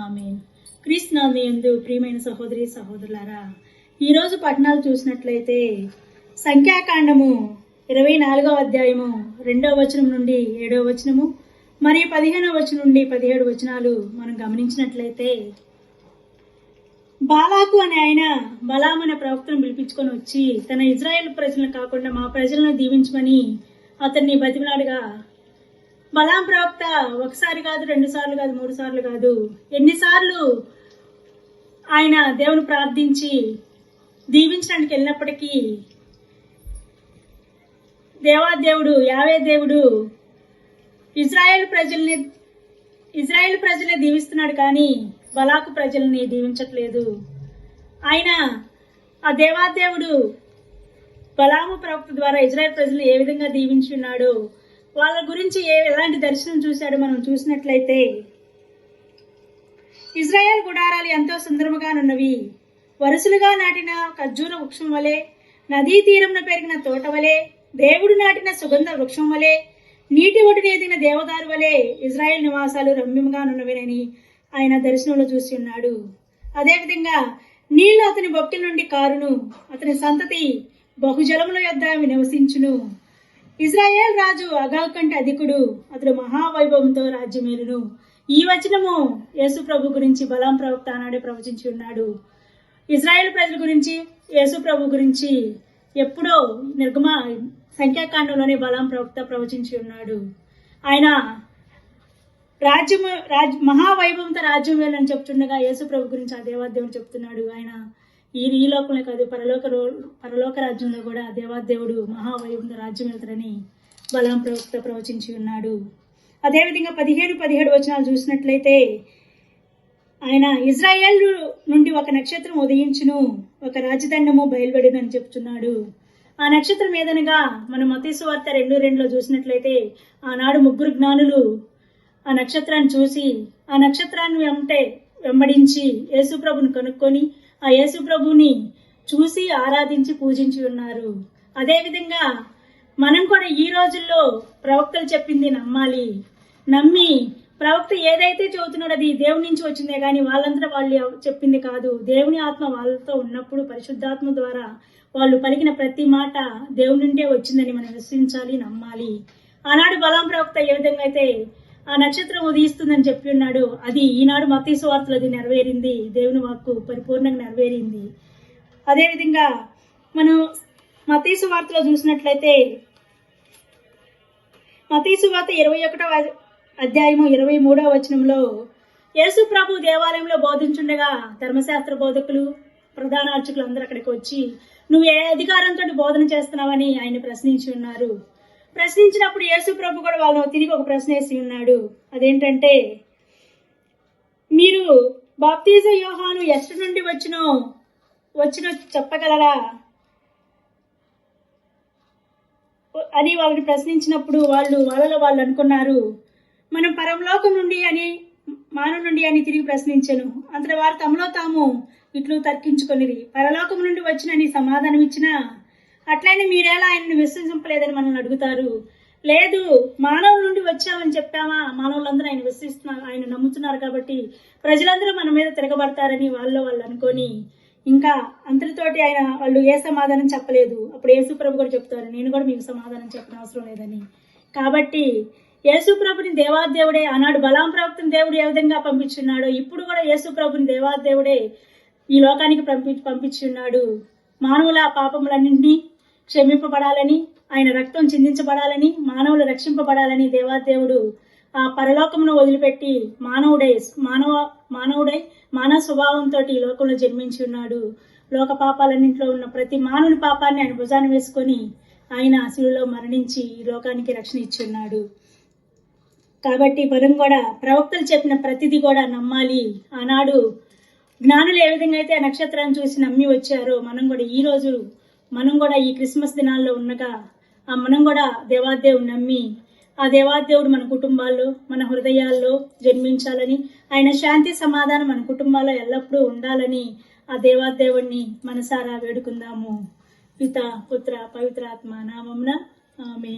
ఆమె క్రీస్తునాథు ఎందు ప్రియమైన సహోదరి సహోదరులారా ఈరోజు పట్టణాలు చూసినట్లయితే సంఖ్యాకాండము ఇరవై నాలుగవ అధ్యాయము రెండవ వచనం నుండి ఏడవ వచనము మరియు పదిహేనవ వచనం నుండి పదిహేడు వచనాలు మనం గమనించినట్లయితే బాలాకు అనే ఆయన బలాం అనే ప్రవక్తను పిలిపించుకొని వచ్చి తన ఇజ్రాయెల్ ప్రజలను కాకుండా మా ప్రజలను దీవించమని అతన్ని బతిమలాడుగా బలాం ప్రవక్త ఒకసారి కాదు రెండు సార్లు కాదు మూడు సార్లు కాదు. ఎన్నిసార్లు ఆయన దేవుని ప్రార్థించి దీవించడానికి వెళ్ళినప్పటికీ దేవాదేవుడు యావే దేవుడు ఇజ్రాయెల్ ప్రజల్ని ఇజ్రాయెల్ ప్రజల్ని దీవిస్తున్నాడు కానీ బలాకు ప్రజల్ని దీవించట్లేదు. ఆయన ఆ దేవాదేవుడు బలాము ప్రవక్త ద్వారా ఇజ్రాయెల్ ప్రజలు ఏ విధంగా దీవించున్నాడో వాళ్ళ గురించి ఏ ఎలాంటి దర్శనం చూశాడో మనం చూసినట్లయితే ఇజ్రాయెల్ గుడారాలు ఎంతో సుందరముగానున్నవి. వరుసలుగా నాటిన ఖర్జూర వృక్షం వలె నదీ తీరంలో పెరిగిన తోట వలె దేవుడు నాటిన సుగంధ వృక్షం వలె నీటి ఒడిని ఎదిగిన దేవదారు వలె ఇజ్రాయెల్ నివాసాలు రమ్యముగానున్నవినని ఆయన దర్శనంలో చూసి ఉన్నాడు. అదేవిధంగా నీళ్ళు అతని బొక్కి నుండి కారును అతని సంతతి బహుజలముల యొద్ద నివసించును. ఇజ్రాయేల్ రాజు అగాగ్ అధికుడు అతడు మహావైభవంతో రాజ్యమేలును. ఈ వచనము యేసు ప్రభు గురించి బలాం ప్రవక్త అన్నాడే ప్రవచించి ఉన్నాడు. ఇజ్రాయెల్ ప్రజల గురించి యేసు ప్రభు గురించి ఎప్పుడో నిర్గమ సంఖ్యాకాండంలోనే బలాం ప్రవక్త ప్రవచించి ఉన్నాడు. ఆయన రాజ్యము రాజ్ మహావైభవంతో రాజ్యం వేలని చెప్తుండగా యేసు ప్రభు గురించి ఆ దేవాదేవుడు చెప్తున్నాడు. ఆయన ఈ ఈ లోకంలో కాదు పరలోక రో- పరలోక రాజ్యంలో కూడా దేవాదేవుడు మహావైభవంతో రాజ్యం వెళ్తారని బలం ప్రవక్త ప్రవచించి ఉన్నాడు. అదేవిధంగా పదిహేను పదిహేడు వచనాలు చూసినట్లయితే ఆయన ఇజ్రాయేల్ నుండి ఒక నక్షత్రం ఉదయించును ఒక రాజదండము బయలుపడిందని చెప్తున్నాడు. ఆ నక్షత్రం ఏదనగా మనం మతీసు వార్త రెండు రెండులో చూసినట్లయితే ఆనాడు ముగ్గురు జ్ఞానులు ఆ నక్షత్రాన్ని చూసి ఆ నక్షత్రాన్ని వెంటే వెంబడించి యేసుప్రభుని కనుక్కొని ఆ యేసు ప్రభుని చూసి ఆరాధించి పూజించి ఉన్నారు. అదేవిధంగా మనం కూడా ఈ రోజుల్లో ప్రవక్తలు చెప్పింది నమ్మాలి. నమ్మి ప్రవక్త ఏదైతే చెబుతున్నాడో అది దేవుని నుంచి వచ్చిందే కానీ వాళ్ళంతా వాళ్ళు చెప్పింది కాదు. దేవుని ఆత్మ వాళ్ళతో ఉన్నప్పుడు పరిశుద్ధాత్మ ద్వారా వాళ్ళు పలికిన ప్రతి మాట దేవుని నుండే వచ్చిందని మనం విశ్వసించాలి నమ్మాలి. ఆనాడు బలాం ప్రవక్త ఏ విధంగా అయితే ఆ నక్షత్రం ఉదయిస్తుందని చెప్పి ఉన్నాడు. అది ఈనాడు మతీసు వార్తలు అది నెరవేరింది. దేవుని వాక్కు పరిపూర్ణంగా నెరవేరింది. అదేవిధంగా మనం మతీసు వార్తలో చూసినట్లయితే మతీసు వార్త ఇరవై ఒకటవ అధ్యాయము ఇరవై మూడవ వచనంలో యేసు ప్రభు దేవాలయంలో బోధించుండగా ధర్మశాస్త్ర బోధకులు ప్రధాన అర్చకులు అందరూ అక్కడికి వచ్చి నువ్వు ఏ అధికారంతో బోధన చేస్తున్నావని ఆయన ప్రశ్నించి ఉన్నారు. ప్రశ్నించినప్పుడు యేసు ప్రభు కూడా వాళ్ళను తిరిగి ఒక ప్రశ్న వేసి ఉన్నాడు. అదేంటంటే మీరు బాప్తీజ యోహాను ఎస్ట నుండి వచ్చినో వచ్చిన చెప్పగలరా? అని వాళ్ళని ప్రశ్నించినప్పుడు వాళ్ళు వాళ్ళలో వాళ్ళు అనుకున్నారు మనం పరమలోకం నుండి అని మానవ నుండి అని తిరిగి ప్రశ్నించను. అంతటి వారు తమలో తాము ఇట్లు తర్కించుకొనిరి. పరలోకం నుండి వచ్చిన నీ సమాధానం ఇచ్చినా అట్లయినా మీరేలా ఆయనను విశ్వసింపలేదని మనల్ని అడుగుతారు? లేదు మానవుల నుండి వచ్చామని చెప్పామా? మానవులందరూ ఆయన విశ్వసిస్తున్నారు ఆయన నమ్ముతున్నారు కాబట్టి ప్రజలందరూ మన మీద తిరగబడతారని వాళ్ళు వాళ్ళు అనుకొని ఇంకా అంతటితోటి ఆయన వాళ్ళు ఏ సమాధానం చెప్పలేదు. అప్పుడు యేసు ప్రభు కూడా చెప్తారు నేను కూడా మీకు సమాధానం చెప్పిన అవసరం లేదని. కాబట్టి యేసు ప్రభుని దేవాదేవుడే ఆనాడు బలాం ప్రవక్తని దేవుడు ఏ విధంగా పంపించున్నాడో ఇప్పుడు కూడా యేసు ప్రభుని దేవాదేవుడే ఈ లోకానికి పంపి పంపించున్నాడు. మానవుల పాపములన్నింటినీ క్షమింపబడాలని ఆయన రక్తం చిందించబడాలని మానవులు రక్షింపబడాలని దేవాదేవుడు ఆ పరలోకమును వదిలిపెట్టి మానవుడై మానవ మానవుడై మానవ స్వభావంతో ఈ లోకంలో జన్మించి ఉన్నాడు. లోక పాపాలన్నింటిలో ఉన్న ప్రతి మానవుని పాపాన్ని ఆయన భుజాన్ని వేసుకొని ఆయన శిలులో మరణించి ఈ లోకానికి రక్షణ ఇచ్చి ఉన్నాడు. కాబట్టి మనం కూడా ప్రవక్తలు చెప్పిన ప్రతిదీ కూడా నమ్మాలి. ఆనాడు జ్ఞానులు ఏ విధంగా అయితే ఆ నక్షత్రాన్ని చూసి నమ్మి వచ్చారో మనం కూడా ఈ రోజు మనం కూడా ఈ క్రిస్మస్ దినాల్లో ఉండగా ఆ మనం కూడా దేవాదేవుడు నమ్మి ఆ దేవాదేవుడు మన కుటుంబాల్లో మన హృదయాల్లో జన్మించాలని ఆయన శాంతి సమాధానం మన కుటుంబాల్లో ఎల్లప్పుడూ ఉండాలని ఆ దేవాదేవుణ్ణి మనసారా వేడుకుందాము. పిత పుత్ర పవిత్రాత్మ నామమున ఆమె